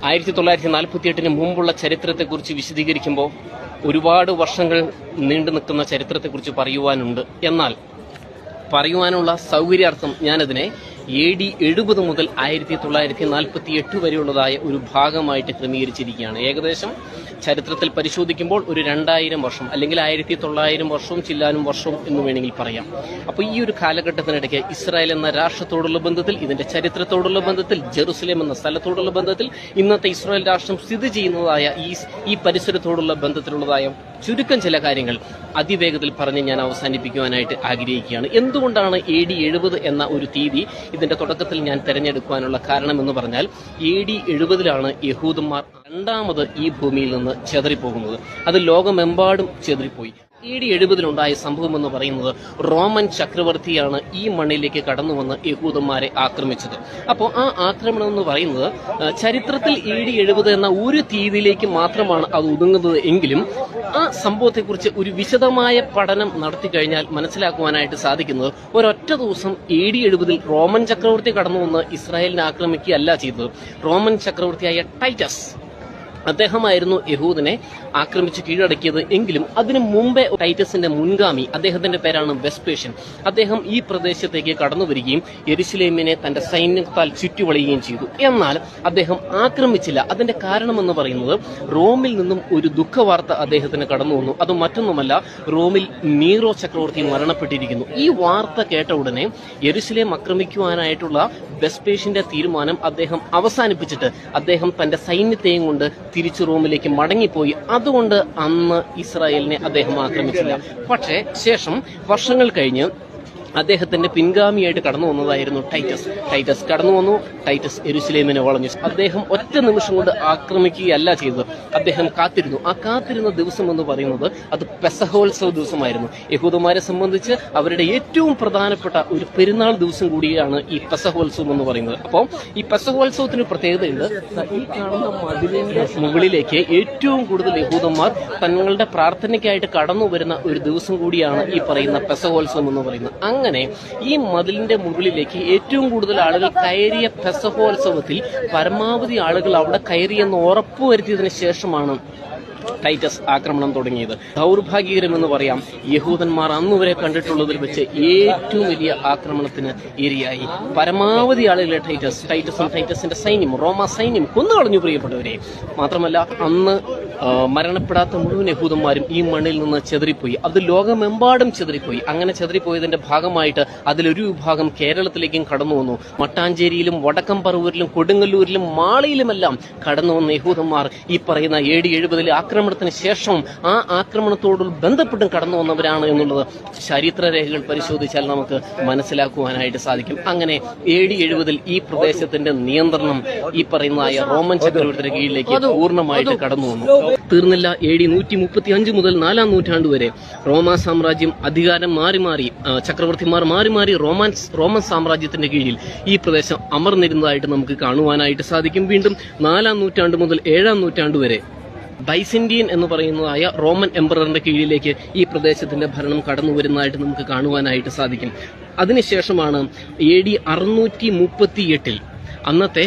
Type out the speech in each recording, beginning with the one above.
ആയിരത്തി തൊള്ളായിരത്തി നാൽപ്പത്തി എട്ടിന് മുമ്പുള്ള ചരിത്രത്തെക്കുറിച്ച് വിശദീകരിക്കുമ്പോൾ ഒരുപാട് വർഷങ്ങൾ നീണ്ടു നിൽക്കുന്ന ചരിത്രത്തെക്കുറിച്ച് പറയുവാനുണ്ട്. എന്നാൽ പറയുവാനുള്ള സൗകര്യാർത്ഥം ഞാനതിനെ എ ഡി എഴുപത് മുതൽ ആയിരത്തി തൊള്ളായിരത്തി നാൽപ്പത്തി എട്ട് വരെയുള്ളതായ ഒരു ഭാഗമായിട്ട് ക്രമീകരിച്ചിരിക്കുകയാണ്. ഏകദേശം ചരിത്രത്തിൽ പരിശോധിക്കുമ്പോൾ ഒരു രണ്ടായിരം വർഷം അല്ലെങ്കിൽ ആയിരത്തി തൊള്ളായിരം വർഷവും ചില്ലാനും വർഷവും എന്ന് വേണമെങ്കിൽ പറയാം. അപ്പോൾ ഈ ഒരു കാലഘട്ടത്തിനിടയ്ക്ക് ഇസ്രായേൽ എന്ന രാഷ്ട്രത്തോടുള്ള ബന്ധത്തിൽ ഇതിന്റെ ചരിത്രത്തോടുള്ള ബന്ധത്തിൽ ജെറുസലേം എന്ന സ്ഥലത്തോടുള്ള ബന്ധത്തിൽ ഇന്നത്തെ ഇസ്രായേൽ രാഷ്ട്രം സ്ഥിതി ചെയ്യുന്നതായ ഈ ഈ പരിസരത്തോടുള്ള ബന്ധത്തിലുള്ളതായ ചുരുക്കം ചില കാര്യങ്ങൾ അതിവേഗത്തിൽ പറഞ്ഞ് ഞാൻ അവസാനിപ്പിക്കുവാനായിട്ട് ആഗ്രഹിക്കുകയാണ്. എന്തുകൊണ്ടാണ് എ ഡി എഴുപത് എന്ന ഒരു തീയതി ഇതിന്റെ തുടക്കത്തിൽ ഞാൻ തെരഞ്ഞെടുക്കുവാനുള്ള കാരണം എന്ന് പറഞ്ഞാൽ എ ഡി എഴുപതിലാണ് യഹൂദന്മാർ രണ്ടാമത് ഈ ഭൂമിയിൽ നിന്ന് ചെതറിപ്പോകുന്നത്. അത് ലോകമെമ്പാടും ചെതറിപ്പോയി. എ ഡി എഴുപതിലുണ്ടായ സംഭവം എന്ന് പറയുന്നത് റോമൻ ചക്രവർത്തിയാണ് ഈ മണ്ണിലേക്ക് കടന്നു വന്ന് യഹൂദന്മാരെ ആക്രമിച്ചത്. അപ്പോൾ ആ ആക്രമണം എന്ന് പറയുന്നത് ചരിത്രത്തിൽ എ ഡി എഴുപത് എന്ന ഒരു തീയതിയിലേക്ക് മാത്രമാണ് അത് ഒതുങ്ങുന്നത് എങ്കിലും ആ സംഭവത്തെക്കുറിച്ച് ഒരു വിശദമായ പഠനം നടത്തി കഴിഞ്ഞാൽ മനസ്സിലാക്കുവാനായിട്ട് സാധിക്കുന്നത് ഒരൊറ്റ ദിവസം എ ഡി എഴുപതിൽ റോമൻ ചക്രവർത്തി കടന്നു വന്ന് ഇസ്രായേലിനെ ആക്രമിക്കുകയല്ല ചെയ്തത്. റോമൻ ചക്രവർത്തിയായ ടൈറ്റസ് അദ്ദേഹമായിരുന്നു യഹൂദിനെ ആക്രമിച്ച് കീഴടക്കിയത് എങ്കിലും അതിനു മുമ്പേ ടൈറ്റസിന്റെ മുൻഗാമി അദ്ദേഹത്തിന്റെ പേരാണ് വെസ്പേഷ്യൻ. അദ്ദേഹം ഈ പ്രദേശത്തേക്ക് കടന്നു വരികയും എരുസലേമിനെ തന്റെ സൈന്യത്താൽ ചുറ്റുവളയുകയും ചെയ്തു. എന്നാൽ അദ്ദേഹം ആക്രമിച്ചില്ല. അതിന്റെ കാരണമെന്ന് പറയുന്നത് റോമിൽ നിന്നും ഒരു ദുഃഖവാർത്ത അദ്ദേഹത്തിന് കടന്നു വന്നു. അത് മറ്റൊന്നുമല്ല റോമിൽ നീറോ ചക്രവർത്തി മരണപ്പെട്ടിരിക്കുന്നു. ഈ വാർത്ത കേട്ട ഉടനെ യെരുസലേം ആക്രമിക്കുവാനായിട്ടുള്ള വെസ്പേഷ്യന്റെ തീരുമാനം അദ്ദേഹം അവസാനിപ്പിച്ചിട്ട് അദ്ദേഹം തന്റെ സൈന്യത്തെയും കൊണ്ട് തിരിച്ചു റോമിലേക്ക് മടങ്ങിപ്പോയി. അതുകൊണ്ട് അന്ന് ഇസ്രായേലിനെ അദ്ദേഹം ആക്രമിച്ചില്ല. പക്ഷേ ശേഷം വർഷങ്ങൾ കഴിഞ്ഞ് അദ്ദേഹത്തിന്റെ പിൻഗാമിയായിട്ട് കടന്നു വന്നതായിരുന്നു ടൈറ്റസ്. ടൈറ്റസ് കടന്നു വന്നു. ടൈറ്റസ് എരുസലേമിനെ വളഞ്ഞു. അദ്ദേഹം ഒറ്റ നിമിഷം കൊണ്ട് ആക്രമിക്കുകയല്ല ചെയ്തത്. അദ്ദേഹം കാത്തിരുന്നു. ആ കാത്തിരുന്ന ദിവസം എന്ന് പറയുന്നത് അത് പെസഹോത്സവ ദിവസമായിരുന്നു. യഹൂദന്മാരെ സംബന്ധിച്ച് അവരുടെ ഏറ്റവും പ്രധാനപ്പെട്ട ഒരു പെരുന്നാൾ ദിവസം കൂടിയാണ് ഈ പെസഹോത്സവം എന്ന് പറയുന്നത്. അപ്പോൾ ഈ പെസഹോത്സവത്തിന് പ്രത്യേകതയുണ്ട്. ഈ കാണുന്ന മതിലിന്റെ മുകളിലേക്ക് ഏറ്റവും കൂടുതൽ യഹൂദന്മാർ തങ്ങളുടെ പ്രാർത്ഥനയ്ക്കായിട്ട് കടന്നു വരുന്ന ഒരു ദിവസം കൂടിയാണ് ഈ പറയുന്ന പെസഹോത്സവം എന്ന് പറയുന്നത്. അങ്ങനെ ഈ മതിലിന്റെ മുകളിലേക്ക് ഏറ്റവും കൂടുതൽ ആളുകൾ കയറിയ പെസഹോത്സവത്തിൽ പരമാവധി ആളുകൾ അവിടെ കയറിയെന്ന് ഉറപ്പുവരുത്തിയതിനു ശേഷമാണ് ടൈറ്റസ് ആക്രമണം തുടങ്ങിയത്. ദൗർഭാഗ്യകരമെന്ന് പറയാം യഹൂദന്മാർ അന്നുവരെ കണ്ടിട്ടുള്ളതിൽ വെച്ച് ഏറ്റവും വലിയ ആക്രമണത്തിന് ഇരയായി. പരമാവധി ആളുകളെ ടൈറ്റസ് ടൈറ്റസും ടൈറ്റസിന്റെ സൈന്യം റോമ സൈന്യം കൊന്നു കളഞ്ഞു പ്രിയപ്പെട്ടവരെ. മാത്രമല്ല അന്ന് മരണപ്പെടാത്ത മുഴുവൻ യഹൂദന്മാരും ഈ മണ്ണിൽ നിന്ന് ചെതറിപ്പോയി. അത് ലോകമെമ്പാടും ചെതറിപ്പോയി. അങ്ങനെ ചെതറിപ്പോയതിന്റെ ഭാഗമായിട്ട് അതിലൊരു വിഭാഗം കേരളത്തിലേക്കും കടന്നു വന്നു. മട്ടാഞ്ചേരിയിലും വടക്കം പറവൂരിലും കൊടുങ്ങല്ലൂരിലും മാളിയിലുമെല്ലാം കടന്നു വന്ന യഹൂദന്മാർ ഈ പറയുന്ന എ ഡി എഴുപതിലെ ആക്രമണത്തിന് ശേഷവും ആ ആക്രമണത്തോട് ബന്ധപ്പെട്ടും കടന്നു വന്നവരാണ് എന്നുള്ളത് ചരിത്ര രേഖകൾ പരിശോധിച്ചാൽ നമുക്ക് മനസ്സിലാക്കുവാനായിട്ട് സാധിക്കും. അങ്ങനെ എ ഡി എഴുപതിൽ ഈ പ്രദേശത്തിന്റെ നിയന്ത്രണം ഈ പറയുന്നതായ റോമൻ ചക്രവർത്തിയുടെ കീഴിലേക്ക് പൂർണമായിട്ട് കടന്നു വന്നു. തീർന്നില്ല. എ ഡി നൂറ്റി മുപ്പത്തി അഞ്ച് മുതൽ നാലാം നൂറ്റാണ്ട് വരെ റോമാ സാമ്രാജ്യം അധികാരം മാറി മാറി ചക്രവർത്തിമാർ മാറി മാറി റോമാൻസ് റോമൻ സാമ്രാജ്യത്തിന്റെ കീഴിൽ ഈ പ്രദേശം അമർന്നിരുന്നതായിട്ട് നമുക്ക് കാണുവാനായിട്ട് സാധിക്കും. വീണ്ടും നാലാം നൂറ്റാണ്ട് മുതൽ ഏഴാം നൂറ്റാണ്ട് വരെ ബൈസെൻഡിയൻ എന്ന് പറയുന്നതായ റോമൻ എംപററിന്റെ കീഴിലേക്ക് ഈ പ്രദേശത്തിന്റെ ഭരണം കടന്നു വരുന്നതായിട്ട് നമുക്ക് കാണുവാനായിട്ട് സാധിക്കും. അതിനുശേഷമാണ് എ ഡി അറുന്നൂറ്റി മുപ്പത്തി എട്ടിൽ അന്നത്തെ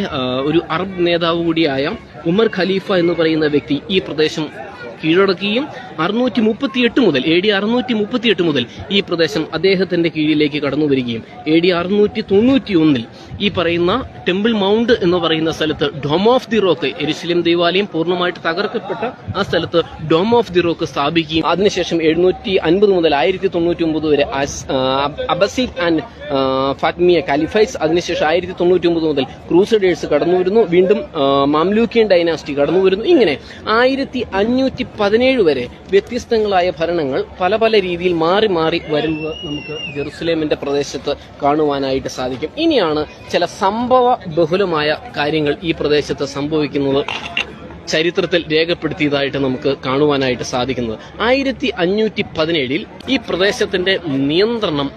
ഒരു അറബ് നേതാവ് കൂടിയായ ഉമർ ഖലീഫ എന്ന് പറയുന്ന വ്യക്തി ഈ പ്രദേശം കീഴടക്കുകയും അറുന്നൂറ്റി മുപ്പത്തിയെട്ട് മുതൽ എ ഡി അറുന്നൂറ്റി മുപ്പത്തിയെട്ട് മുതൽ ഈ പ്രദേശം അദ്ദേഹത്തിന്റെ കീഴിലേക്ക് കടന്നു വരികയും എ ഡി അറുന്നൂറ്റി തൊണ്ണൂറ്റി ഒന്നിൽ ഈ പറയുന്ന ടെമ്പിൾ മൗണ്ട് എന്ന് പറയുന്ന സ്ഥലത്ത് ഡോം ഓഫ് ദി റോക്ക് എരിശിലിം ദേവാലയം പൂർണമായിട്ട് തകർക്കപ്പെട്ട ആ സ്ഥലത്ത് ഡോം ഓഫ് ദി റോക്ക് സ്ഥാപിക്കുകയും അതിനുശേഷം എഴുന്നൂറ്റി അൻപത് മുതൽ ആയിരത്തി തൊണ്ണൂറ്റി ഒമ്പത് വരെ അബസീദ് ആൻഡ് ഫാത്മിയ കാലിഫൈസ് അതിനുശേഷം ആയിരത്തി തൊണ്ണൂറ്റി ഒമ്പത് മുതൽ ക്രൂസഡേഴ്സ് കടന്നു വരുന്നു വീണ്ടും മാംലൂക്കിയൻ ഡൈനാസ്റ്റി കടന്നു വരുന്നു ഇങ്ങനെ ആയിരത്തി അഞ്ഞൂറ്റി പതിനേഴ് വരെ വ്യത്യസ്തങ്ങളായ ഭരണങ്ങൾ പല പല രീതിയിൽ മാറി മാറി വരുന്നത് നമുക്ക് ജെറുസലേമിന്റെ പ്രദേശത്ത് കാണുവാനായിട്ട് സാധിക്കും. ഇനിയാണ് ചില സംഭവ ബഹുലമായ കാര്യങ്ങൾ ഈ പ്രദേശത്ത് സംഭവിക്കുന്നത് ചരിത്രത്തിൽ രേഖപ്പെടുത്തിയതായിട്ട് നമുക്ക് കാണുവാനായിട്ട് സാധിക്കുന്നത്. ആയിരത്തി അഞ്ഞൂറ്റി പതിനേഴിൽ ഈ പ്രദേശത്തിന്റെ നിയന്ത്രണം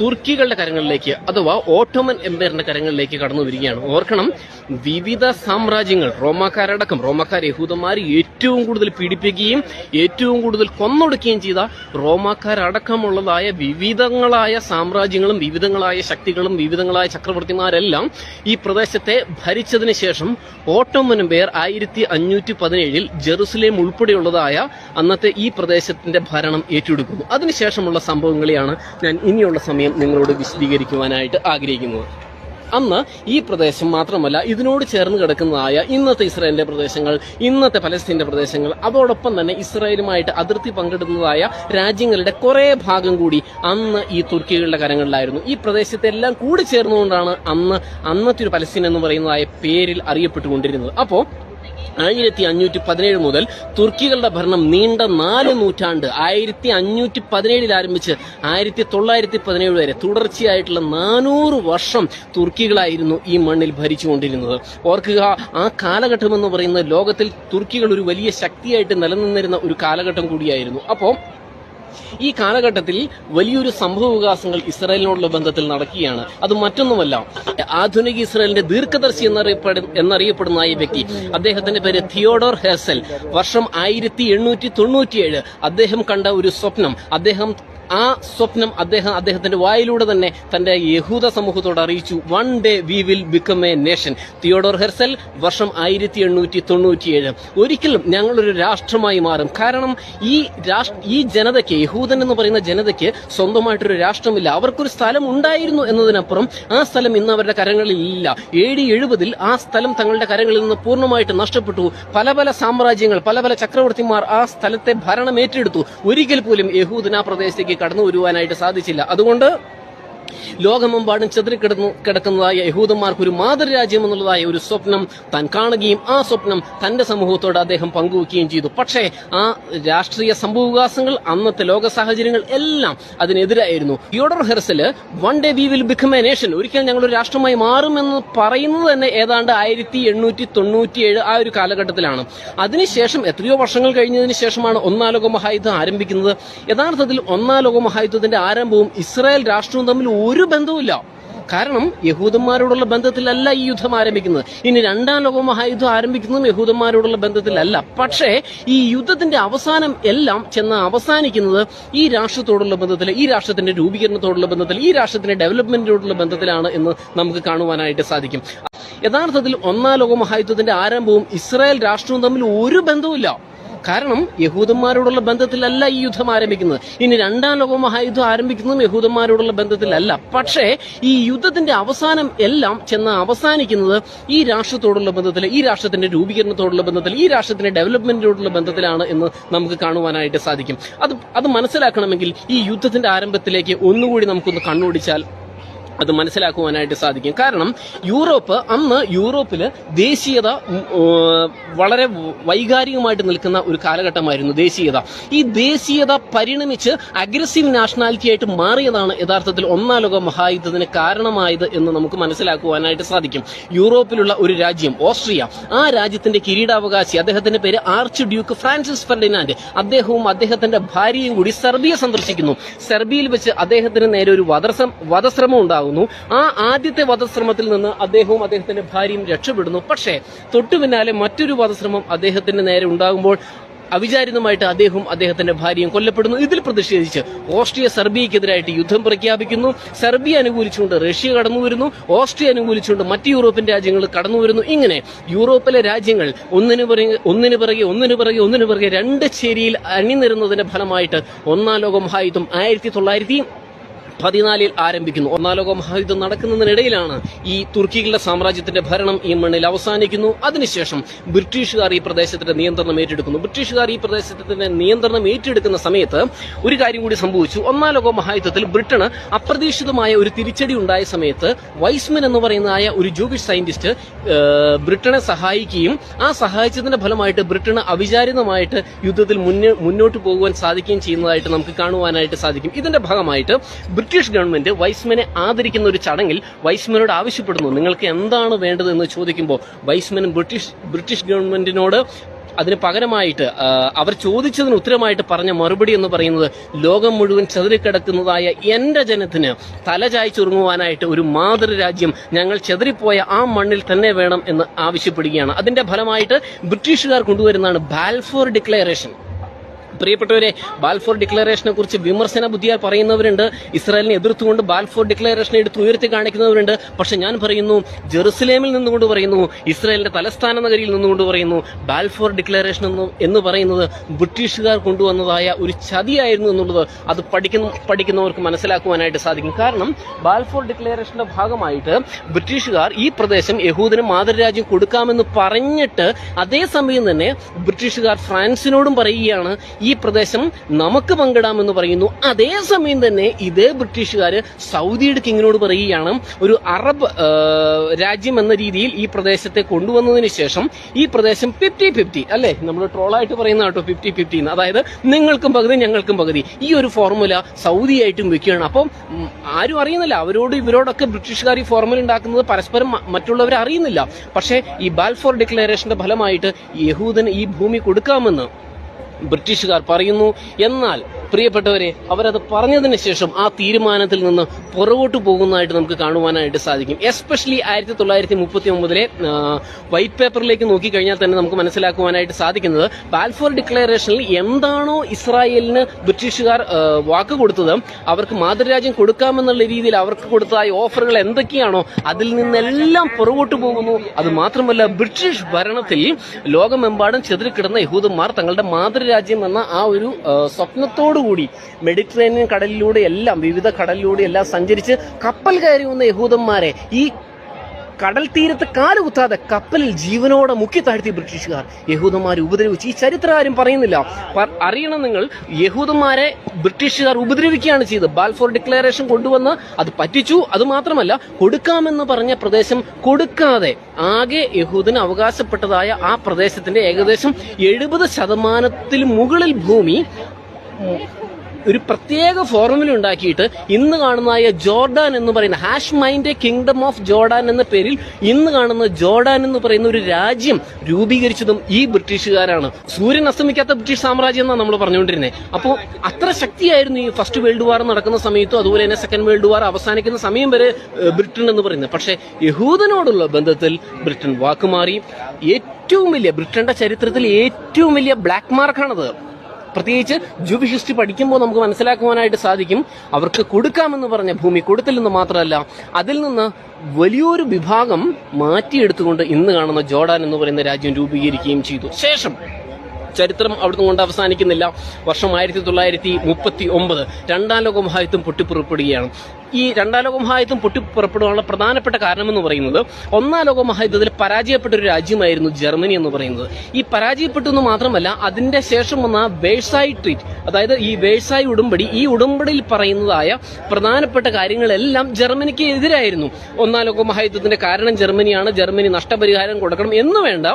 തുർക്കികളുടെ കരങ്ങളിലേക്ക് അഥവാ ഓട്ടോമൻ എംപയറിന്റെ കരങ്ങളിലേക്ക് കടന്നു വരികയാണ്. ഓർക്കണം വിവിധ സാമ്രാജ്യങ്ങൾ റോമാക്കാരടക്കം റോമാക്കാർ യഹൂദന്മാർ ഏറ്റവും കൂടുതൽ പീഡിപ്പിക്കുകയും ഏറ്റവും കൂടുതൽ കൊന്നൊടുക്കുകയും ചെയ്ത റോമാക്കാരടക്കമുള്ളതായ വിവിധങ്ങളായ സാമ്രാജ്യങ്ങളും വിവിധങ്ങളായ ശക്തികളും വിവിധങ്ങളായ ചക്രവർത്തിമാരെല്ലാം ഈ പ്രദേശത്തെ ഭരിച്ചതിന് ശേഷം ഓട്ടോമൻ എംപയർ ആയിരത്തി അഞ്ഞൂറ്റി പതിനേഴിൽ ജെറുസലേം ഉൾപ്പെടെയുള്ളതായ അന്നത്തെ ഈ പ്രദേശത്തിന്റെ ഭരണം ഏറ്റെടുക്കുന്നു. അതിനുശേഷമുള്ള സംഭവങ്ങളെയാണ് ഞാൻ ഇനിയുള്ള സമയം നിങ്ങളോട് വിശദീകരിക്കുവാനായിട്ട് ആഗ്രഹിക്കുന്നത് അന്ന് ഈ പ്രദേശം മാത്രമല്ല ഇതിനോട് ചേർന്ന് കിടക്കുന്നതായ ഇന്നത്തെ ഇസ്രായേലിന്റെ പ്രദേശങ്ങൾ ഇന്നത്തെ പലസ്തീന്റെ പ്രദേശങ്ങൾ അതോടൊപ്പം തന്നെ ഇസ്രായേലുമായിട്ട് അതിർത്തി പങ്കിടുന്നതായ രാജ്യങ്ങളുടെ കുറെ ഭാഗം കൂടി അന്ന് ഈ തുർക്കികളുടെ കരങ്ങളിലായിരുന്നു. ഈ പ്രദേശത്തെല്ലാം കൂടി ചേർന്നുകൊണ്ടാണ് അന്ന് അന്നത്തെ ഒരു പലസ്തീൻ എന്ന് പറയുന്നതായ പേരിൽ അറിയപ്പെട്ടുകൊണ്ടിരുന്നത്. അപ്പോൾ ആയിരത്തി അഞ്ഞൂറ്റി പതിനേഴ് മുതൽ തുർക്കികളുടെ ഭരണം നീണ്ട നാല് നൂറ്റാണ്ട് ആയിരത്തി അഞ്ഞൂറ്റി പതിനേഴിൽ ആരംഭിച്ച് ആയിരത്തി തൊള്ളായിരത്തി പതിനേഴ് വരെ തുടർച്ചയായിട്ടുള്ള നാനൂറ് വർഷം തുർക്കികളായിരുന്നു ഈ മണ്ണിൽ ഭരിച്ചുകൊണ്ടിരുന്നത്. ഓർക്കുക ആ കാലഘട്ടം എന്ന് പറയുന്നത് ലോകത്തിൽ തുർക്കികൾ ഒരു വലിയ ശക്തിയായിട്ട് നിലനിന്നിരുന്ന ഒരു കാലഘട്ടം കൂടിയായിരുന്നു. അപ്പോൾ ഈ കാലഘട്ടത്തിൽ വലിയൊരു സംഭവ വികാസങ്ങൾ ഇസ്രായേലിനോടുള്ള ബന്ധത്തിൽ നടക്കുകയാണ്. അത് മറ്റൊന്നുമല്ല ആധുനിക ഇസ്രായേലിന്റെ ദീർഘദർശി എന്നറിയപ്പെടു എന്നറിയപ്പെടുന്ന ഈ വ്യക്തി അദ്ദേഹത്തിന്റെ പേര് തിയോഡോർ ഹേസൽ. വർഷം ആയിരത്തി എണ്ണൂറ്റി തൊണ്ണൂറ്റിയേഴ് അദ്ദേഹം കണ്ട ഒരു സ്വപ്നം അദ്ദേഹം ആ സ്വപ്നം അദ്ദേഹം അദ്ദേഹത്തിന്റെ വായിലൂടെ തന്നെ തന്റെ യഹൂദ സമൂഹത്തോട് അറിയിച്ചു. One day we will become a nation Theodor Herzl വർഷം ആയിരത്തി എണ്ണൂറ്റി തൊണ്ണൂറ്റിയേഴ് ഒരിക്കലും ഞങ്ങളൊരു രാഷ്ട്രമായി മാറും. കാരണം ഈ രാഷ്ട്ര ഈ ജനതയ്ക്ക് യഹൂദൻ എന്ന് പറയുന്ന ജനതയ്ക്ക് സ്വന്തമായിട്ടൊരു രാഷ്ട്രമില്ല. അവർക്കൊരു സ്ഥലം ഉണ്ടായിരുന്നു എന്നതിനപ്പുറം ആ സ്ഥലം ഇന്ന് അവരുടെ കരങ്ങളിൽ ഇല്ല. എ ഡി എഴുപതിൽ ആ സ്ഥലം തങ്ങളുടെ കരങ്ങളിൽ നിന്ന് പൂർണമായിട്ട് നഷ്ടപ്പെട്ടു. പല പല സാമ്രാജ്യങ്ങൾ പല പല ചക്രവർത്തിമാർ ആ സ്ഥലത്തെ ഭരണം ഏറ്റെടുത്തു. ഒരിക്കൽ പോലും യഹൂദൻ ആ പ്രദേശത്തേക്ക് കടന്നു വരുവാനായിട്ട് സാധിച്ചില്ല. അതുകൊണ്ട് ലോകമെമ്പാടും ചെതിരിക്കിടന്നു കിടക്കുന്നതായ യഹൂദന്മാർക്ക് ഒരു മാതൃരാജ്യം എന്നുള്ളതായ ഒരു സ്വപ്നം താൻ കാണുകയും ആ സ്വപ്നം തന്റെ സമൂഹത്തോട് അദ്ദേഹം പങ്കുവെക്കുകയും ചെയ്തു. പക്ഷേ ആ രാഷ്ട്രീയ സംഭവവികാസങ്ങൾ അന്നത്തെ ലോക സാഹചര്യങ്ങൾ എല്ലാം അതിനെതിരായിരുന്നു. Theodor Herzl one day we will become a nation ഒരിക്കൽ ഞങ്ങൾ ഒരു രാഷ്ട്രമായി മാറുമെന്ന് പറയുന്നത് തന്നെ ഏതാണ്ട് ആയിരത്തി എണ്ണൂറ്റി തൊണ്ണൂറ്റിയേഴ് ആ ഒരു കാലഘട്ടത്തിലാണ്. അതിനുശേഷം എത്രയോ വർഷങ്ങൾ കഴിഞ്ഞതിന് ശേഷമാണ് ഒന്നാം ലോക മഹായുദ്ധം ആരംഭിക്കുന്നത്. യഥാർത്ഥത്തിൽ ഒന്നാം ലോക മഹായുദ്ധത്തിന്റെ ആരംഭവും ഇസ്രായേൽ രാഷ്ട്രവും തമ്മിൽ ഒരു ബന്ധവുമില്ല. കാരണം യഹൂദന്മാരോടുള്ള ബന്ധത്തിലല്ല ഈ യുദ്ധം ആരംഭിക്കുന്നത്. ഇനി രണ്ടാം ലോക മഹായുദ്ധം ആരംഭിക്കുന്നതും യഹൂദന്മാരോടുള്ള ബന്ധത്തിലല്ല. പക്ഷേ ഈ യുദ്ധത്തിന്റെ അവസാനം എല്ലാം ചെന്ന് അവസാനിക്കുന്നത് ഈ രാഷ്ട്രത്തോടുള്ള ബന്ധത്തിൽ ഈ രാഷ്ട്രത്തിന്റെ രൂപീകരണത്തോടുള്ള ബന്ധത്തിൽ ഈ രാഷ്ട്രത്തിന്റെ ഡെവലപ്മെന്റിനോടുള്ള ബന്ധത്തിലാണ് എന്ന് നമുക്ക് കാണുവാനായിട്ട് സാധിക്കും. യഥാർത്ഥത്തിൽ ഒന്നാം ലോക മഹായുദ്ധത്തിന്റെ ആരംഭവും ഇസ്രായേൽ രാഷ്ട്രവും തമ്മിൽ ഒരു ബന്ധവുമില്ല. കാരണം യഹൂദന്മാരോടുള്ള ബന്ധത്തിലല്ല ഈ യുദ്ധം ആരംഭിക്കുന്നത്. ഇനി രണ്ടാം ലോക മഹായുദ്ധം ആരംഭിക്കുന്നതും യഹൂദന്മാരോടുള്ള ബന്ധത്തിലല്ല. പക്ഷേ ഈ യുദ്ധത്തിന്റെ അവസാനം എല്ലാം ചെന്ന് അവസാനിക്കുന്നത് ഈ രാഷ്ട്രത്തോടുള്ള ബന്ധത്തിൽ ഈ രാഷ്ട്രത്തിന്റെ രൂപീകരണത്തോടുള്ള ബന്ധത്തിൽ ഈ രാഷ്ട്രത്തിന്റെ ഡെവലപ്മെന്റിനോടുള്ള ബന്ധത്തിലാണ് എന്ന് നമുക്ക് കാണുവാനായിട്ട് സാധിക്കും. അത് അത് മനസ്സിലാക്കണമെങ്കിൽ ഈ യുദ്ധത്തിന്റെ ആരംഭത്തിലേക്ക് ഒന്നുകൂടി നമുക്കൊന്ന് കണ്ണോടിച്ചാൽ അത് മനസ്സിലാക്കുവാനായിട്ട് സാധിക്കും. കാരണം യൂറോപ്പ് അന്ന് യൂറോപ്പിൽ ദേശീയത വളരെ വൈകാരികമായിട്ട് നിൽക്കുന്ന ഒരു കാലഘട്ടമായിരുന്നു ദേശീയത. ഈ ദേശീയത പരിണമിച്ച് അഗ്രസീവ് നാഷണാലിറ്റി ആയിട്ട് മാറിയതാണ് യഥാർത്ഥത്തിൽ ഒന്നാം ലോക മഹായുദ്ധത്തിന് കാരണമായത് എന്ന് നമുക്ക് മനസ്സിലാക്കുവാനായിട്ട് സാധിക്കും. യൂറോപ്പിലുള്ള ഒരു രാജ്യം ഓസ്ട്രിയ ആ രാജ്യത്തിന്റെ കിരീടാവകാശി അദ്ദേഹത്തിന്റെ പേര് ആർച്ച് ഡ്യൂക്ക് ഫ്രാൻസിസ് ഫെർഡിനാൻഡ്. അദ്ദേഹവും അദ്ദേഹത്തിന്റെ ഭാര്യയും കൂടി സെർബിയ സന്ദർശിക്കുന്നു. സെർബിയയിൽ വെച്ച് അദ്ദേഹത്തിന് നേരെ ഒരു വധശ്രമം വധശ്രമം ഉണ്ടാകുന്നു ആ ആദ്യത്തെ വധശ്രമത്തിൽ നിന്ന് അദ്ദേഹവും അദ്ദേഹത്തിന്റെ ഭാര്യയും രക്ഷപ്പെടുന്നു. പക്ഷേ തൊട്ടു പിന്നാലെ മറ്റൊരു വധശ്രമം അദ്ദേഹത്തിന്റെ നേരെ ഉണ്ടാകുമ്പോൾ അവിചാരിതമായിട്ട് അദ്ദേഹവും അദ്ദേഹത്തിന്റെ ഭാര്യയും കൊല്ലപ്പെടുന്നു. ഇതിൽ പ്രതിഷേധിച്ച് ഓസ്ട്രിയ സെർബിയക്കെതിരായിട്ട് യുദ്ധം പ്രഖ്യാപിക്കുന്നു. സെർബിയ അനുകൂലിച്ചുകൊണ്ട് റഷ്യ കടന്നു വരുന്നു. ഓസ്ട്രിയ അനുകൂലിച്ചുകൊണ്ട് മറ്റ് യൂറോപ്യൻ രാജ്യങ്ങൾ കടന്നു വരുന്നു. ഇങ്ങനെ യൂറോപ്പിലെ രാജ്യങ്ങൾ ഒന്നിനു പിറകെ ഒന്നിനു പിറകെ ഒന്നിനു പിറകെ ഒന്നിനു പിറകെ രണ്ട് ചേരിയിൽ അണിനിരുന്നതിന്റെ ഫലമായിട്ട് ഒന്നാം ലോക മഹായുദ്ധം ആയിരത്തി തൊള്ളായിരത്തി പതിനാലിൽ ആരംഭിക്കുന്നു. ഒന്നാം ലോക മഹായുദ്ധം നടക്കുന്നതിനിടയിലാണ് ഈ തുർക്കികളുടെ സാമ്രാജ്യത്തിന്റെ ഭരണം ഈ മണ്ണിൽ അവസാനിക്കുന്നു. അതിനുശേഷം ബ്രിട്ടീഷുകാർ ഈ പ്രദേശത്തിന്റെ നിയന്ത്രണം ഏറ്റെടുക്കുന്നു. ബ്രിട്ടീഷുകാർ ഈ പ്രദേശത്തിന്റെ നിയന്ത്രണം ഏറ്റെടുക്കുന്ന സമയത്ത് ഒരു കാര്യം കൂടി സംഭവിച്ചു. ഒന്നാം ലോക മഹായുദ്ധത്തിൽ ബ്രിട്ടന് അപ്രതീക്ഷിതമായ ഒരു തിരിച്ചടി ഉണ്ടായ സമയത്ത് വൈസ്മൻ എന്ന് പറയുന്നതായ ഒരു ജൂബിഷ് സയന്റിസ്റ്റ് ബ്രിട്ടനെ സഹായിക്കുകയും ആ സഹായിച്ചതിന്റെ ഫലമായിട്ട് ബ്രിട്ടന് അവിചാരിതമായിട്ട് യുദ്ധത്തിൽ മുന്നോട്ട് പോകുവാൻ സാധിക്കുകയും ചെയ്യുന്നതായിട്ട് നമുക്ക് കാണുവാനായിട്ട് സാധിക്കും. ഇതിന്റെ ഭാഗമായിട്ട് ബ്രിട്ടീഷ് ഗവൺമെന്റ് വൈസ്മനെ ആദരിക്കുന്ന ഒരു ചടങ്ങിൽ വൈസ്മനോട് ആവശ്യപ്പെടുന്നു. നിങ്ങൾക്ക് എന്താണ് വേണ്ടത് എന്ന് ചോദിക്കുമ്പോൾ വൈസ്മനും ബ്രിട്ടീഷ് ബ്രിട്ടീഷ് ഗവൺമെന്റിനോട് അതിന് പകരമായിട്ട് അവർ ചോദിച്ചതിന് ഉത്തരമായിട്ട് പറഞ്ഞ മറുപടി എന്ന് പറയുന്നത് ലോകം മുഴുവൻ ചെതറിക്കിടക്കുന്നതായ എന്റെ ജനത്തിന് തലചായ്ച്ചുറങ്ങുവാനായിട്ട് ഒരു മാതൃരാജ്യം ഞങ്ങൾ ചെതറിപ്പോയ ആ മണ്ണിൽ തന്നെ വേണം എന്ന് ആവശ്യപ്പെടുകയാണ്. അതിന്റെ ഫലമായിട്ട് ബ്രിട്ടീഷുകാർ കൊണ്ടുവരുന്നതാണ് ബാൽഫോർ ഡിക്ലറേഷൻ. പ്രിയപ്പെട്ടവരെ ബാൽഫോർ ഡിക്ലറേഷനെ കുറിച്ച് വിമർശന ബുദ്ധിയാൽ പറയുന്നവരുണ്ട്. ഇസ്രായേലിനെ എതിർത്തുകൊണ്ട് ബാൽഫോർ ഡിക്ലറേഷനെ എടുത്ത് ഉയർത്തി കാണിക്കുന്നവരുണ്ട്. പക്ഷെ ഞാൻ പറയുന്നു ജെറുസലേമിൽ നിന്നുകൊണ്ട് പറയുന്നു ഇസ്രായേലിന്റെ തലസ്ഥാന നഗരിയിൽ നിന്നുകൊണ്ട് പറയുന്നു ബാൽഫോർ ഡിക്ലറേഷൻ എന്ന് എന്ന് പറയുന്നത് ബ്രിട്ടീഷുകാർ കൊണ്ടുവന്നതായ ഒരു ചതിയായിരുന്നു എന്നുള്ളത് അത് പഠിക്കുന്ന പഠിക്കുന്നവർക്ക് മനസ്സിലാക്കുവാനായിട്ട് സാധിക്കും. കാരണം ബാൽഫോർ ഡിക്ലറേഷന്റെ ഭാഗമായിട്ട് ബ്രിട്ടീഷുകാർ ഈ പ്രദേശം യഹൂദിന് മാതൃരാജ്യം കൊടുക്കാമെന്ന് പറഞ്ഞിട്ട് അതേസമയം തന്നെ ബ്രിട്ടീഷുകാർ ഫ്രാൻസിനോടും പറയുകയാണ് ഈ പ്രദേശം നമുക്ക് പങ്കിടാമെന്ന് പറയുന്നു. അതേസമയം തന്നെ ഇതേ ബ്രിട്ടീഷുകാർ സൗദിയുടെ കിങ്ങിനോട് പറയുകയാണ് ഒരു അറബ് രാജ്യം എന്ന രീതിയിൽ ഈ പ്രദേശത്തെ കൊണ്ടുവന്നതിന് ശേഷം ഈ പ്രദേശം ഫിഫ്റ്റി ഫിഫ്റ്റി അല്ലെ? നമ്മൾ ട്രോളായിട്ട് പറയുന്ന കേട്ടോ ഫിഫ്റ്റി ഫിഫ്റ്റി അതായത് നിങ്ങൾക്കും പകുതി ഞങ്ങൾക്കും പകുതി. ഈ ഒരു ഫോർമുല സൗദിയായിട്ടും വെക്കുകയാണ്. അപ്പം ആരും അറിയുന്നില്ല. അവരോട് ഇവരോടൊക്കെ ബ്രിട്ടീഷുകാർ ഈ ഫോർമുല ഉണ്ടാക്കുന്നത് പരസ്പരം മറ്റുള്ളവർ അറിയുന്നില്ല. പക്ഷേ ഈ ബാൽഫോർ ഡിക്ലറേഷന്റെ ഫലമായിട്ട് യഹൂദന് ഈ ഭൂമി കൊടുക്കാമെന്ന് ബ്രിട്ടീഷുകാർ പറയുന്നു. എന്നാൽ പ്രിയപ്പെട്ടവരെ അവരത് പറഞ്ഞതിന് ശേഷം ആ തീരുമാനത്തിൽ നിന്ന് പുറകോട്ട് പോകുന്നതായിട്ട് നമുക്ക് കാണുവാനായിട്ട് സാധിക്കും. എസ്പെഷ്യലി ആയിരത്തി തൊള്ളായിരത്തി മുപ്പത്തി ഒമ്പതിലെ വൈറ്റ് പേപ്പറിലേക്ക് നോക്കിക്കഴിഞ്ഞാൽ തന്നെ നമുക്ക് മനസ്സിലാക്കുവാനായിട്ട് സാധിക്കുന്നത് ബാൽഫോർ ഡിക്ലറേഷനിൽ എന്താണോ ഇസ്രായേലിന് ബ്രിട്ടീഷുകാർ വാക്ക് കൊടുത്തത് അവർക്ക് മാതൃരാജ്യം കൊടുക്കാമെന്നുള്ള രീതിയിൽ അവർക്ക് കൊടുത്തതായ ഓഫറുകൾ എന്തൊക്കെയാണോ അതിൽ നിന്നെല്ലാം പുറകോട്ട് പോകുന്നു. അത് മാത്രമല്ല ബ്രിട്ടീഷ് ഭരണത്തിൽ ലോകമെമ്പാടും ചെതിരിക്കിടന്ന യഹൂദന്മാർ തങ്ങളുടെ മാതൃരാജ്യം എന്ന ആ ഒരു ആ, സ്വപ്നത്തോടുകൂടി മെഡിറ്ററേനിയൻ കടലിലൂടെ എല്ലാം വിവിധ കടലിലൂടെ എല്ലാം സഞ്ചരിച്ച് കപ്പൽ കയറി വന്ന യഹൂദന്മാരെ ഈ കടൽ തീരത്ത് കാലുകുത്താതെ കപ്പലിൽ ജീവനോടെ മുക്കി താഴ്ത്തി ബ്രിട്ടീഷുകാർ യഹൂദന്മാരെ ഉപദ്രവിച്ചു. ഈ ചരിത്രം ആരും പറയുന്നില്ല. അറിയണം നിങ്ങൾ യഹൂദന്മാരെ ബ്രിട്ടീഷുകാർ ഉപദ്രവിക്കുകയാണ് ചെയ്തത്. ബാൽഫോർ ഡിക്ലറേഷൻ കൊണ്ടുവന്ന് അത് പറ്റിച്ചു. അത് മാത്രമല്ല കൊടുക്കാമെന്ന് പറഞ്ഞ പ്രദേശം കൊടുക്കാതെ ആകെ യഹൂദന് അവകാശപ്പെട്ടതായ ആ പ്രദേശത്തിന്റെ ഏകദേശം എഴുപത് ശതമാനത്തിൽ മുകളിൽ ഭൂമി ഒരു പ്രത്യേക ഫോർമുല ഉണ്ടാക്കിയിട്ട് ഇന്ന് കാണുന്നതായ ജോർഡാൻ എന്ന് പറയുന്ന Hashemite kingdom of Jordan എന്ന പേരിൽ ഇന്ന് കാണുന്ന ജോർഡാൻ എന്ന് പറയുന്ന ഒരു രാജ്യം രൂപീകരിച്ചതും ഈ ബ്രിട്ടീഷുകാരാണ്. സൂര്യൻ അസ്തമിക്കാത്ത ബ്രിട്ടീഷ് സാമ്രാജ്യം എന്നാണ് നമ്മൾ പറഞ്ഞുകൊണ്ടിരുന്നത്. അപ്പോൾ അത്ര ശക്തിയായിരുന്നു ഈ ഫസ്റ്റ് വേൾഡ് വാർ നടക്കുന്ന സമയത്തും അതുപോലെ തന്നെ സെക്കൻഡ് വേൾഡ് വാർ അവസാനിക്കുന്ന സമയം വരെ ബ്രിട്ടൻ എന്ന് പറയുന്നത്. പക്ഷേ യഹൂദനോടുള്ള ബന്ധത്തിൽ ബ്രിട്ടൻ വാക്കുമാറി ഏറ്റവും വലിയ ബ്രിട്ടന്റെ ചരിത്രത്തിൽ ഏറ്റവും വലിയ ബ്ലാക്ക് മാർക്കാണത് പ്രത്യേകിച്ച് ജൂബിഷ് ഹിസ്റ്ററി പഠിക്കുമ്പോൾ നമുക്ക് മനസ്സിലാക്കുവാനായിട്ട് സാധിക്കും. അവർക്ക് കൊടുക്കാമെന്ന് പറഞ്ഞ ഭൂമി കൊടുത്തില്ലെന്ന് മാത്രമല്ല അതിൽ നിന്ന് വലിയൊരു വിഭാഗം മാറ്റിയെടുത്തുകൊണ്ട് ഇന്ന് കാണുന്ന ജോർഡാൻ എന്ന് പറയുന്ന രാജ്യം രൂപീകരിക്കുകയും ചെയ്തു. ശേഷം ചരിത്രം അവിടുന്ന് കൊണ്ട് അവസാനിക്കുന്നില്ല. വർഷം ആയിരത്തി തൊള്ളായിരത്തി മുപ്പത്തി ഒമ്പത് രണ്ടാം ലോക മഹായുദ്ധം പൊട്ടിപ്പുറപ്പെടുകയാണ്. ഈ രണ്ടാം ലോക മഹായുദ്ധം പൊട്ടിപ്പുറപ്പെടുവാനുള്ള പ്രധാനപ്പെട്ട കാരണമെന്ന് പറയുന്നത് ഒന്നാം ലോക മഹായുദ്ധത്തിൽ പരാജയപ്പെട്ട ഒരു രാജ്യമായിരുന്നു ജർമ്മനി എന്ന് പറയുന്നത്. ഈ പരാജയപ്പെട്ടു എന്ന് മാത്രമല്ല അതിന്റെ ശേഷം വന്ന വേഴ്സായി ട്രീറ്റ് അതായത് ഈ വേഴ്സായി ഉടമ്പടി ഈ ഉടമ്പടിയിൽ പറയുന്നതായ പ്രധാനപ്പെട്ട കാര്യങ്ങളെല്ലാം ജർമ്മനിക്ക് എതിരായിരുന്നു. ഒന്നാം ലോക മഹായുദ്ധത്തിന്റെ കാരണം ജർമ്മനിയാണ് ജർമ്മനി നഷ്ടപരിഹാരം കൊടുക്കണം എന്ന് വേണ്ട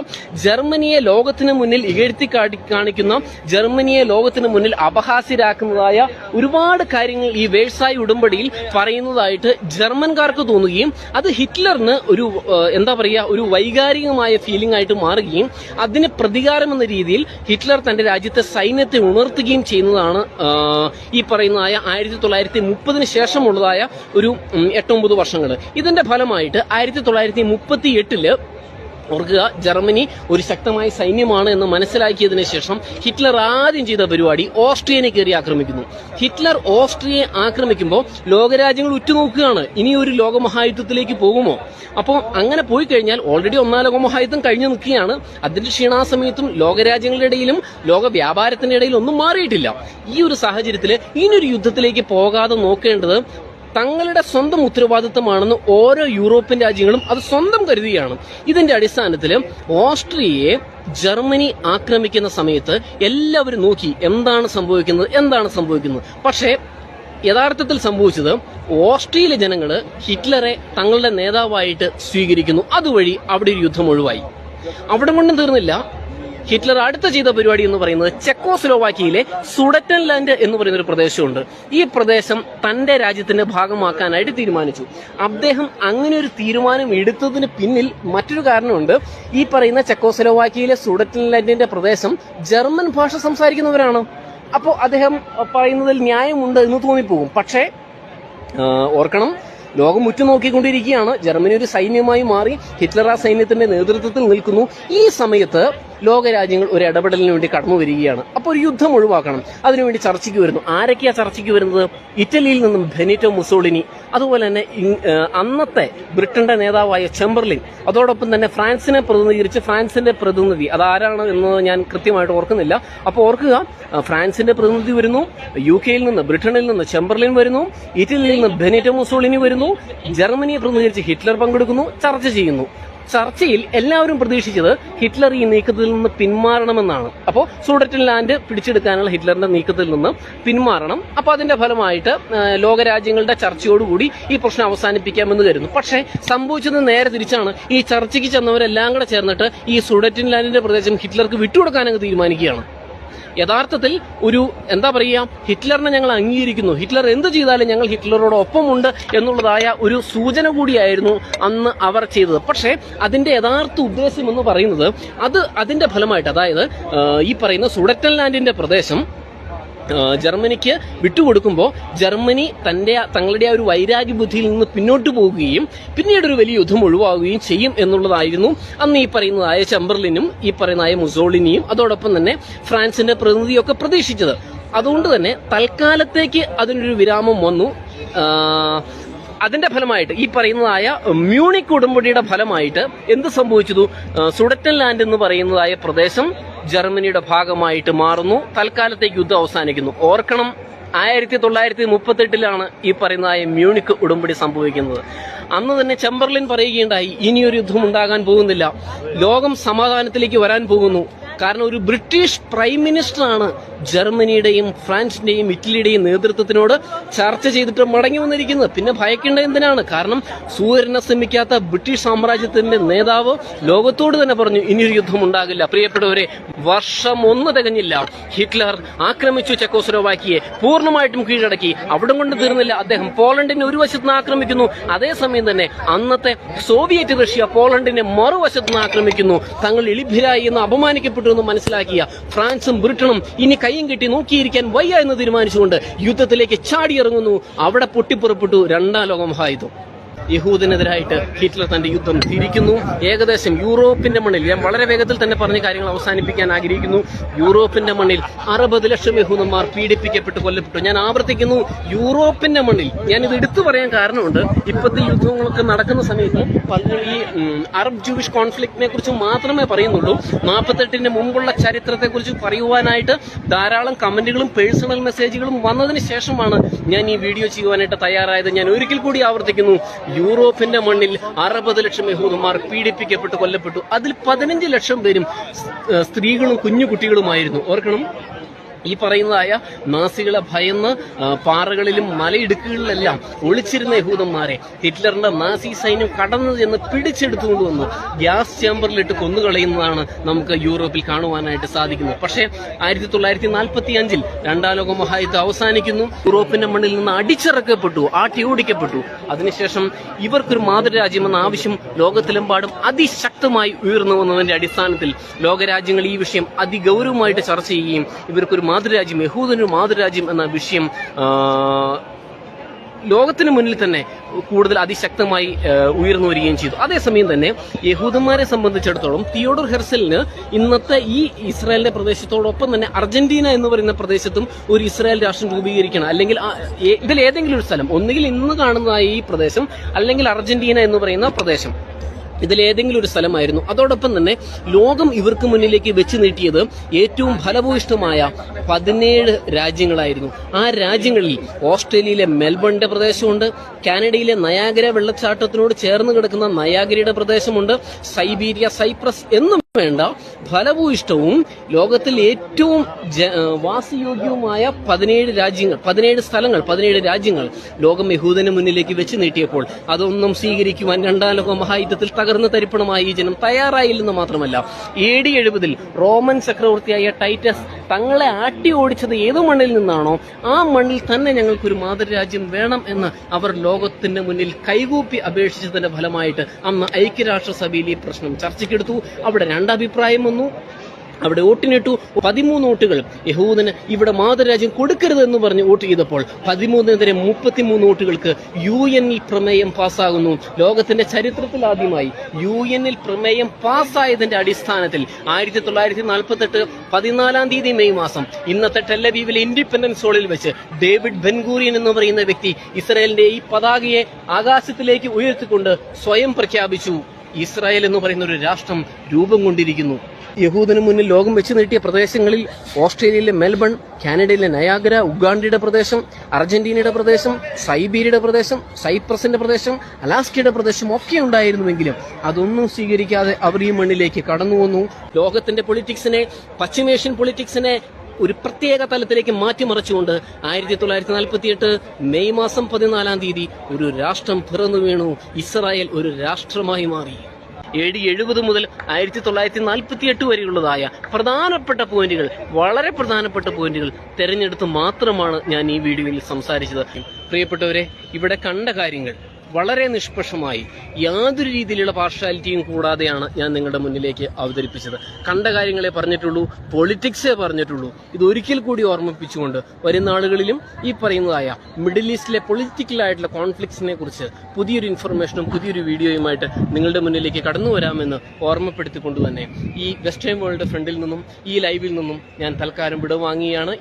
ജർമ്മനിയെ ലോകത്തിന് മുന്നിൽ ഇകഴ്ത്തി കാണിക്കുന്ന ജർമ്മനിയെ ലോകത്തിന് മുന്നിൽ അപഹാസ്യരാക്കുന്നതായ ഒരുപാട് കാര്യങ്ങൾ ഈ വേഴ്സായി ഉടമ്പടിയിൽ പറയുന്നതായിട്ട് ജർമ്മൻകാർക്ക് തോന്നുകയും അത് ഹിറ്റ്ലറിന് ഒരു എന്താ പറയുക ഒരു വൈകാരികമായ ഫീലിംഗ് ആയിട്ട് മാറുകയും അതിന് പ്രതികാരം എന്ന രീതിയിൽ ഹിറ്റ്ലർ തന്റെ രാജ്യത്തെ സൈന്യത്തെ ഉണർത്തുകയും ചെയ്യുന്നതാണ് ഈ പറയുന്നതായ ആയിരത്തി തൊള്ളായിരത്തി മുപ്പതിന് ശേഷമുള്ളതായ ഒരു എട്ടൊമ്പത് വർഷങ്ങൾ ഇതിന്റെ ഫലമായിട്ട് ആയിരത്തി തൊള്ളായിരത്തി മുപ്പത്തി എട്ടിൽ ഓർക്കുക ജർമ്മനി ഒരു ശക്തമായ സൈന്യമാണ് എന്ന് മനസ്സിലാക്കിയതിനു ശേഷം ഹിറ്റ്ലർ ആദ്യം ചെയ്ത പരിപാടി ഓസ്ട്രിയനെ കയറി ആക്രമിക്കുന്നു. ഹിറ്റ്ലർ ഓസ്ട്രിയയെ ആക്രമിക്കുമ്പോൾ ലോകരാജ്യങ്ങൾ ഉറ്റുനോക്കുകയാണ്. ഇനി ഒരു ലോകമഹായുദ്ധത്തിലേക്ക് പോകുമോ? അപ്പോൾ അങ്ങനെ പോയി കഴിഞ്ഞാൽ ഓൾറെഡി ഒന്നാം ലോകമഹായുദ്ധം കഴിഞ്ഞു നിൽക്കുകയാണ്. അതിന്റെ ക്ഷീണാസമയത്തും ലോകരാജ്യങ്ങളുടെ ഇടയിലും ലോക വ്യാപാരത്തിന്റെ ഇടയിലും ഒന്നും മാറിയിട്ടില്ല. ഈ ഒരു സാഹചര്യത്തിൽ ഇനി ഒരു യുദ്ധത്തിലേക്ക് പോകാതെ നോക്കേണ്ടത് തങ്ങളുടെ സ്വന്തം ഉത്തരവാദിത്തമാണെന്ന് ഓരോ യൂറോപ്യൻ രാജ്യങ്ങളും അത് സ്വന്തം കരുതുകയാണ്. ഇതിന്റെ അടിസ്ഥാനത്തിൽ ഓസ്ട്രിയയെ ജർമ്മനി ആക്രമിക്കുന്ന സമയത്ത് എല്ലാവരും നോക്കി എന്താണ് സംഭവിക്കുന്നത് എന്താണ് സംഭവിക്കുന്നത്. പക്ഷേ യഥാർത്ഥത്തിൽ സംഭവിച്ചത് ഓസ്ട്രിയയിലെ ജനങ്ങൾ ഹിറ്റ്ലറെ തങ്ങളുടെ നേതാവായിട്ട് സ്വീകരിക്കുന്നു. അതുവഴി അവിടെ ഒരു യുദ്ധം ഒഴിവായി. അവിടെ കൊണ്ടും തീർന്നില്ല. ഹിറ്റ്ലർ അടുത്ത ചെയ്ത പരിപാടി എന്ന് പറയുന്നത് ചെക്കോസ്ലോവാക്കിയയിലെ സുഡറ്റൻ ലാൻഡ് എന്ന് പറയുന്ന ഒരു പ്രദേശമുണ്ട്. ഈ പ്രദേശം തന്റെ രാജ്യത്തിന്റെ ഭാഗമാക്കാനായിട്ട് തീരുമാനിച്ചു. അദ്ദേഹം അങ്ങനെ ഒരു തീരുമാനം എടുത്തതിന് പിന്നിൽ മറ്റൊരു കാരണമുണ്ട്. ഈ പറയുന്ന ചെക്കോസ്ലോവാക്കിയയിലെ സുഡറ്റൻ ലാൻഡിന്റെ പ്രദേശം ജർമ്മൻ ഭാഷ സംസാരിക്കുന്നവരാണ്. അപ്പോൾ അദ്ദേഹം പറയുന്നതിൽ ന്യായമുണ്ട് എന്ന് തോന്നിപ്പോകും. പക്ഷേ ഓർക്കണം ലോകം ഉറ്റുനോക്കിക്കൊണ്ടിരിക്കുകയാണ്. ജർമ്മനി ഒരു സൈന്യമായി മാറി. ഹിറ്റ്ലർ ആ സൈന്യത്തിന്റെ നേതൃത്വത്തിൽ നിൽക്കുന്നു. ഈ സമയത്ത് ലോകരാജ്യങ്ങൾ ഒരു ഇടപെടലിന് വേണ്ടി കടന്നു വരികയാണ്. അപ്പോൾ ഒരു യുദ്ധം ഒഴിവാക്കണം. അതിനുവേണ്ടി ചർച്ചയ്ക്ക് വരുന്നു. ആരൊക്കെയാ ചർച്ചയ്ക്ക് വരുന്നത്? ഇറ്റലിയിൽ നിന്നും ബെനിറ്റോ മുസോളിനി അതുപോലെ തന്നെ അന്നത്തെ ബ്രിട്ടന്റെ നേതാവായ ചെമ്പർലിൻ അതോടൊപ്പം തന്നെ ഫ്രാൻസിനെ പ്രതിനിധീകരിച്ച് ഫ്രാൻസിന്റെ പ്രതിനിധി. അതാരാണ് എന്ന് ഞാൻ കൃത്യമായിട്ട് ഓർക്കുന്നില്ല. അപ്പോൾ ഓർക്കുക ഫ്രാൻസിന്റെ പ്രതിനിധി വരുന്നു യു കെയിൽ നിന്ന് ബ്രിട്ടനിൽ നിന്ന് ചെമ്പർലിൻ വരുന്നു ഇറ്റലിയിൽ നിന്ന് ബെനിറ്റോ മുസോളിനി വരുന്നു ജർമ്മനിയെ പ്രതിനിധീകരിച്ച് ഹിറ്റ്ലർ പങ്കെടുക്കുന്നു ചർച്ച ചെയ്യുന്നു. ചർച്ചയിൽ എല്ലാവരും പ്രതീക്ഷിച്ചത് ഹിറ്റ്ലർ ഈ നീക്കത്തിൽ നിന്ന് പിന്മാറണമെന്നാണ്. അപ്പോൾ സൂഡറ്റൻ ലാൻഡ് പിടിച്ചെടുക്കാനുള്ള ഹിറ്റ്ലറിന്റെ നീക്കത്തിൽ നിന്ന് പിന്മാറണം. അപ്പോൾ അതിന്റെ ഫലമായിട്ട് ലോകരാജ്യങ്ങളുടെ ചർച്ചയോടുകൂടി ഈ പ്രശ്നം അവസാനിപ്പിക്കാമെന്ന് കരുതുന്നു. പക്ഷേ സംഭവിച്ചത് നേരെ തിരിച്ചാണ്. ഈ ചർച്ചയ്ക്ക് ചെന്നവരെല്ലാം കൂടെ ചേർന്നിട്ട് ഈ സുഡറ്റൻ ലാൻഡിന്റെ പ്രദേശം ഹിറ്റ്ലർക്ക് വിട്ടുകൊടുക്കാനങ്ങ് തീരുമാനിക്കുകയാണ്. യഥാർത്ഥത്തിൽ ഒരു എന്താ പറയുക ഹിറ്റ്ലറിനെ ഞങ്ങൾ അംഗീകരിക്കുന്നു. ഹിറ്റ്ലർ എന്ത് ചെയ്താലും ഞങ്ങൾ ഹിറ്റ്ലറോടൊപ്പമുണ്ട് എന്നുള്ളതായ ഒരു സൂചന കൂടിയായിരുന്നു അന്ന് അവർ ചെയ്തത്. പക്ഷേ അതിന്റെ യഥാർത്ഥ ഉദ്ദേശം എന്ന് പറയുന്നത് അത് അതിന്റെ ഫലമായിട്ട് അതായത് ഈ പറയുന്ന സുഡറ്റൻ ലാൻഡിന്റെ പ്രദേശം ജർമ്മനിക്ക് വിട്ടുകൊടുക്കുമ്പോൾ ജർമ്മനി തന്റെ തങ്ങളുടെ ആ ഒരു വൈരാഗ്യ ബുദ്ധിയിൽ നിന്ന് പിന്നോട്ട് പോവുകയും പിന്നീട് ഒരു വലിയ യുദ്ധം ഒഴിവാകുകയും ചെയ്യും എന്നുള്ളതായിരുന്നു അന്ന് ഈ പറയുന്നതായ ചെമ്പർലിനും ഈ പറയുന്നതായ മുസോളിനിയും അതോടൊപ്പം തന്നെ ഫ്രാൻസിന്റെ പ്രതിനിധിയൊക്കെ പ്രതീക്ഷിച്ചത്. അതുകൊണ്ട് തന്നെ തൽക്കാലത്തേക്ക് അതിനൊരു വിരാമം വന്നു. അതിന്റെ ഫലമായിട്ട് ഈ പറയുന്നതായ മ്യൂണിക് ഉടമ്പടിയുടെ ഫലമായിട്ട് എന്ത് സംഭവിച്ചതു? ആ, സുഡറ്റൻ ലാൻഡ് എന്ന് പറയുന്നതായ പ്രദേശം ജർമ്മനിയുടെ ഭാഗമായിട്ട് മാറുന്നു. തൽക്കാലത്തേക്ക് യുദ്ധം അവസാനിക്കുന്നു. ഓർക്കണം ആയിരത്തി തൊള്ളായിരത്തി മുപ്പത്തെട്ടിലാണ് ഈ പറയുന്നതായ മ്യൂണിക് ഉടമ്പടി സംഭവിക്കുന്നത്. അന്ന് തന്നെ ചെമ്പർലിൻ പറയുകയുണ്ടായി ഇനിയൊരു യുദ്ധം ഉണ്ടാകാൻ പോകുന്നില്ല. ലോകം സമാധാനത്തിലേക്ക് വരാൻ പോകുന്നു. കാരണം ഒരു ബ്രിട്ടീഷ് പ്രൈം മിനിസ്റ്ററാണ് ജർമ്മനിയുടെയും ഫ്രാൻസിന്റെയും ഇറ്റലിയുടെയും നേതൃത്വത്തിനോട് ചർച്ച ചെയ്തിട്ട് മടങ്ങി വന്നിരിക്കുന്നത്. പിന്നെ ഭയക്കേണ്ട എന്തിനാണ്? കാരണം സൂര്യനെ ശ്രമിക്കാത്ത ബ്രിട്ടീഷ് സാമ്രാജ്യത്തിന്റെ നേതാവ് ലോകത്തോട് തന്നെ പറഞ്ഞു ഇനിയൊരു യുദ്ധം ഉണ്ടാകില്ല. പ്രിയപ്പെട്ടവരെ വർഷം ഒന്ന് തികഞ്ഞില്ല. ഹിറ്റ്ലർ ആക്രമിച്ചു ചെക്കോസ്ലോവാക്കിയെ പൂർണമായിട്ടും കീഴടക്കി. അവിടെ കൊണ്ട് തീർന്നില്ല. അദ്ദേഹം പോളണ്ടിനെ ഒരു വശത്ത് നിന്ന് ആക്രമിക്കുന്നു. അതേസമയം തന്നെ അന്നത്തെ സോവിയറ്റ് റഷ്യ പോളണ്ടിനെ മറുവശത്ത് നിന്ന് ആക്രമിക്കുന്നു. തങ്ങൾ എളിഭിരായി എന്ന് അപമാനിക്കപ്പെട്ടു എന്ന് മനസ്സിലാക്കിയ ഫ്രാൻസും ബ്രിട്ടനും ഇനി കൈയും കെട്ടി നോക്കിയിരിക്കാൻ വയ്യ എന്ന് തീരുമാനിച്ചുകൊണ്ട് യുദ്ധത്തിലേക്ക് ചാടിയിറങ്ങുന്നു. അവിടെ പൊട്ടിപ്പുറപ്പെട്ടു. രണ്ടാം ലോക മഹായുദ്ധം യഹൂദിനെതിരായിട്ട് ഹിറ്റ്ലർ തന്റെ യുദ്ധം തിരിക്കുന്നു. ഏകദേശം യൂറോപ്പിന്റെ മണ്ണിൽ ഞാൻ വളരെ വേഗത്തിൽ തന്നെ പറഞ്ഞ കാര്യങ്ങൾ അവസാനിപ്പിക്കാൻ ആഗ്രഹിക്കുന്നു. യൂറോപ്പിന്റെ മണ്ണിൽ അറുപത് ലക്ഷം യഹൂദന്മാർ പീഡിപ്പിക്കപ്പെട്ട് കൊല്ലപ്പെട്ടു. ഞാൻ ആവർത്തിക്കുന്നു യൂറോപ്പിന്റെ മണ്ണിൽ. ഞാൻ ഇത് എടുത്തു പറയാൻ കാരണമുണ്ട് ഇപ്പോഴത്തെ യുദ്ധങ്ങളൊക്കെ നടക്കുന്ന സമയത്ത് ഈ അറബ് ജൂവിഷ് കോൺഫ്ലിക്റ്റിനെ കുറിച്ച് മാത്രമേ പറയുന്നുള്ളൂ. നാൽപ്പത്തെട്ടിന് മുമ്പുള്ള ചരിത്രത്തെ കുറിച്ച് പറയുവാനായിട്ട് ധാരാളം കമന്റുകളും പേഴ്സണൽ മെസ്സേജുകളും വന്നതിന് ശേഷമാണ് ഞാൻ ഈ വീഡിയോ ചെയ്യുവാനായിട്ട് തയ്യാറായത്. ഞാൻ ഒരിക്കൽ കൂടി ആവർത്തിക്കുന്നു യൂറോപ്പിന്റെ മണ്ണിൽ അറുപത് ലക്ഷം യഹൂദന്മാർ പീഡിപ്പിക്കപ്പെട്ട് കൊല്ലപ്പെട്ടു. അതിൽ പതിനഞ്ച് ലക്ഷം പേരും സ്ത്രീകളും കുഞ്ഞു കുട്ടികളുമായിരുന്നു. ഓർക്കണം. ഈ പറയുന്നതായ നാസികളെ ഭയന്ന് പാറകളിലും മലയിടുക്കുകളിലെല്ലാം ഒളിച്ചിരുന്ന യഹൂദന്മാരെ ഹിറ്റ്ലറിന്റെ നാസി സൈന്യം കടന്നു ചെന്ന് പിടിച്ചെടുത്തുകൊണ്ട് വന്ന് ഗ്യാസ് ചേമ്പറിലിട്ട് കൊന്നുകളയുന്നതാണ് നമുക്ക് യൂറോപ്പിൽ കാണുവാനായിട്ട് സാധിക്കുന്നത്. പക്ഷേ ആയിരത്തി തൊള്ളായിരത്തി നാൽപ്പത്തി അഞ്ചിൽ രണ്ടാം ലോക മഹായുദ്ധം അവസാനിക്കുന്നു. യൂറോപ്പിന്റെ മണ്ണിൽ നിന്ന് അടിച്ചിറക്കപ്പെട്ടു ആട്ടി ഓടിക്കപ്പെട്ടു. അതിനുശേഷം ഇവർക്കൊരു മാതൃരാജ്യമെന്ന ആവശ്യം ലോകത്തിലെമ്പാടും അതിശക്തമായി ഉയർന്നു വന്നതിന്റെ അടിസ്ഥാനത്തിൽ ലോകരാജ്യങ്ങൾ ഈ വിഷയം അതിഗൗരവമായിട്ട് ചർച്ച ചെയ്യുകയും ഇവർക്കൊരു മാതൃരാജ്യം യഹൂദനൊരു മാതൃരാജ്യം എന്ന വിഷയം ലോകത്തിന് മുന്നിൽ തന്നെ കൂടുതൽ അതിശക്തമായി ഉയർന്നു വരികയും ചെയ്തു. അതേസമയം തന്നെ യഹൂദന്മാരെ സംബന്ധിച്ചിടത്തോളം തിയോഡർ ഹെർസലിന് ഇന്നത്തെ ഈ ഇസ്രായേലിന്റെ പ്രദേശത്തോടൊപ്പം തന്നെ അർജന്റീന എന്ന് പറയുന്ന പ്രദേശത്തും ഒരു ഇസ്രായേൽ രാഷ്ട്രം രൂപീകരിക്കണം. അല്ലെങ്കിൽ ഇതിൽ ഏതെങ്കിലും ഒരു സ്ഥലം. ഒന്നുകിൽ ഇന്ന് കാണുന്നതായ ഈ പ്രദേശം അല്ലെങ്കിൽ അർജന്റീന എന്ന് പറയുന്ന പ്രദേശം. ഇതിലേതെങ്കിലും ഒരു സ്ഥലമായിരുന്നു. അതോടൊപ്പം തന്നെ ലോകം ഇവർക്ക് മുന്നിലേക്ക് വെച്ച് നീട്ടിയത് ഏറ്റവും ഫലഭൂയിഷ്ടമായ പതിനേഴ് രാജ്യങ്ങളായിരുന്നു. ആ രാജ്യങ്ങളിൽ ഓസ്ട്രേലിയയിലെ മെൽബണിന്റെ പ്രദേശമുണ്ട് കാനഡയിലെ നയാഗര വെള്ളച്ചാട്ടത്തിനോട് ചേർന്ന് കിടക്കുന്ന നയാഗരയുടെ പ്രദേശമുണ്ട് സൈബീരിയ സൈപ്രസ് എന്നും വേണ്ട ഫലഭൂയിഷ്ടവും ലോകത്തിൽ ഏറ്റവും വാസയോഗ്യവുമായ പതിനേഴ് രാജ്യങ്ങൾ പതിനേഴ് സ്ഥലങ്ങൾ പതിനേഴ് രാജ്യങ്ങൾ ലോകം യഹൂദന് മുന്നിലേക്ക് വെച്ച് നീട്ടിയപ്പോൾ അതൊന്നും സ്വീകരിക്കുവാൻ രണ്ടാം ലോക മഹായുദ്ധത്തിൽ തകർന്ന് തരിപ്പണമായ ഈ ജനം തയ്യാറായില്ലെന്ന് മാത്രമല്ല. എ ഡി എഴുപതിൽ റോമൻ ചക്രവർത്തിയായ ടൈറ്റസ് തങ്ങളെ ആട്ടി ഓടിച്ചത് ഏത് മണ്ണിൽ നിന്നാണോ ആ മണ്ണിൽ തന്നെ ഞങ്ങൾക്കൊരു മാതൃരാജ്യം വേണം എന്ന് അവർ ലോകത്തിന്റെ മുന്നിൽ കൈകൂപ്പി അപേക്ഷിച്ചതിന്റെ ഫലമായിട്ട് അന്ന് ഐക്യരാഷ്ട്രസഭയിൽ ഈ പ്രശ്നം ചർച്ചയ്ക്കെടുത്തു. അവിടെ രണ്ടഭിപ്രായം വന്നു അവിടെ വോട്ടിനിട്ടു പതിമൂന്ന് വോട്ടുകൾ. യഹൂദന് ഇവിടെ മാതൃരാജ്യം കൊടുക്കരുത് എന്ന് പറഞ്ഞ് വോട്ട് ചെയ്തപ്പോൾ പതിമൂന്നിനെതിരെ മുപ്പത്തിമൂന്ന് വോട്ടുകൾക്ക് യു എന്നിൽ പ്രമേയം പാസ്സാകുന്നു. ലോകത്തിന്റെ ചരിത്രത്തിൽ ആദ്യമായി യു എന്നിൽ പ്രമേയം പാസ്സായതിന്റെ അടിസ്ഥാനത്തിൽ ആയിരത്തി തൊള്ളായിരത്തി നാൽപ്പത്തെട്ട് പതിനാലാം തീയതി മെയ് മാസം ഇന്നത്തെ ടെല്ലബീവിലെ ഇൻഡിപെൻഡൻസ് ഹോളിൽ വെച്ച് ഡേവിഡ് ബെൻഗൂറിയൻ എന്ന് പറയുന്ന വ്യക്തി ഇസ്രയേലിന്റെ ഈ പതാകയെ ആകാശത്തിലേക്ക് ഉയർത്തിക്കൊണ്ട് സ്വയം പ്രഖ്യാപിച്ചു. ഇസ്രായേൽ എന്ന് പറയുന്ന ഒരു രാഷ്ട്രം രൂപം കൊണ്ടിരിക്കുന്നു. യഹൂദന് മുന്നിൽ ലോകം വെച്ച് നീട്ടിയ പ്രദേശങ്ങളിൽ ഓസ്ട്രേലിയയിലെ മെൽബൺ കാനഡയിലെ നയാഗ്ര ഉഗാണ്ടയുടെ പ്രദേശം അർജന്റീനയുടെ പ്രദേശം സൈബീരിയയുടെ പ്രദേശം സൈപ്രസിന്റെ പ്രദേശം അലാസ്കയുടെ പ്രദേശം ഒക്കെ ഉണ്ടായിരുന്നുവെങ്കിലും അതൊന്നും സ്വീകരിക്കാതെ അവർ ഈ മണ്ണിലേക്ക് കടന്നു വന്നു. ലോകത്തിന്റെ പൊളിറ്റിക്സിനെ പശ്ചിമേഷ്യൻ പൊളിറ്റിക്സിനെ ഒരു പ്രത്യേക തലത്തിലേക്ക് മാറ്റിമറിച്ചുകൊണ്ട് ആയിരത്തി തൊള്ളായിരത്തി നാൽപ്പത്തിയെട്ട് മെയ് മാസം പതിനാലാം തീയതി ഒരു രാഷ്ട്രം പിറന്നു വീണു. ഇസ്രായേൽ ഒരു രാഷ്ട്രമായി മാറി. എ എഴുപത് മുതൽ ആയിരത്തി തൊള്ളായിരത്തി നാൽപ്പത്തി എട്ട് വരെയുള്ളതായ പ്രധാനപ്പെട്ട പോയിന്റുകൾ വളരെ പ്രധാനപ്പെട്ട പോയിന്റുകൾ തെരഞ്ഞെടുത്ത് മാത്രമാണ് ഞാൻ ഈ വീഡിയോയിൽ സംസാരിച്ചത്. പ്രിയപ്പെട്ടവരെ ഇവിടെ കണ്ട കാര്യങ്ങൾ. വളരെ നിഷ്പക്ഷമായി യാതൊരു രീതിയിലുള്ള പാർഷ്യാലിറ്റിയും കൂടാതെയാണ് ഞാൻ നിങ്ങളുടെ മുന്നിലേക്ക് അവതരിപ്പിച്ചത്. കണ്ട കാര്യങ്ങളെ പറഞ്ഞിട്ടുള്ളൂ പൊളിറ്റിക്സേ പറഞ്ഞിട്ടുള്ളൂ. ഇത് ഒരിക്കൽ കൂടി ഓർമ്മിപ്പിച്ചുകൊണ്ട് വരുന്ന ആളുകളിലും ഈ പറയുന്നതായ മിഡിൽ ഈസ്റ്റിലെ പൊളിറ്റിക്കൽ ആയിട്ടുള്ള കോൺഫ്ലിക്ട്സിനെ കുറിച്ച് പുതിയൊരു ഇൻഫർമേഷനും പുതിയൊരു വീഡിയോയുമായിട്ട് നിങ്ങളുടെ മുന്നിലേക്ക് കടന്നു വരാമെന്ന് ഓർമ്മപ്പെടുത്തിക്കൊണ്ട് തന്നെ ഈ വെസ്റ്റേൺ വേൾഡ് ഫ്രണ്ടിൽ നിന്നും ഈ ലൈവിൽ നിന്നും ഞാൻ തൽക്കാലം വിടവാങ്ങിയാണ്.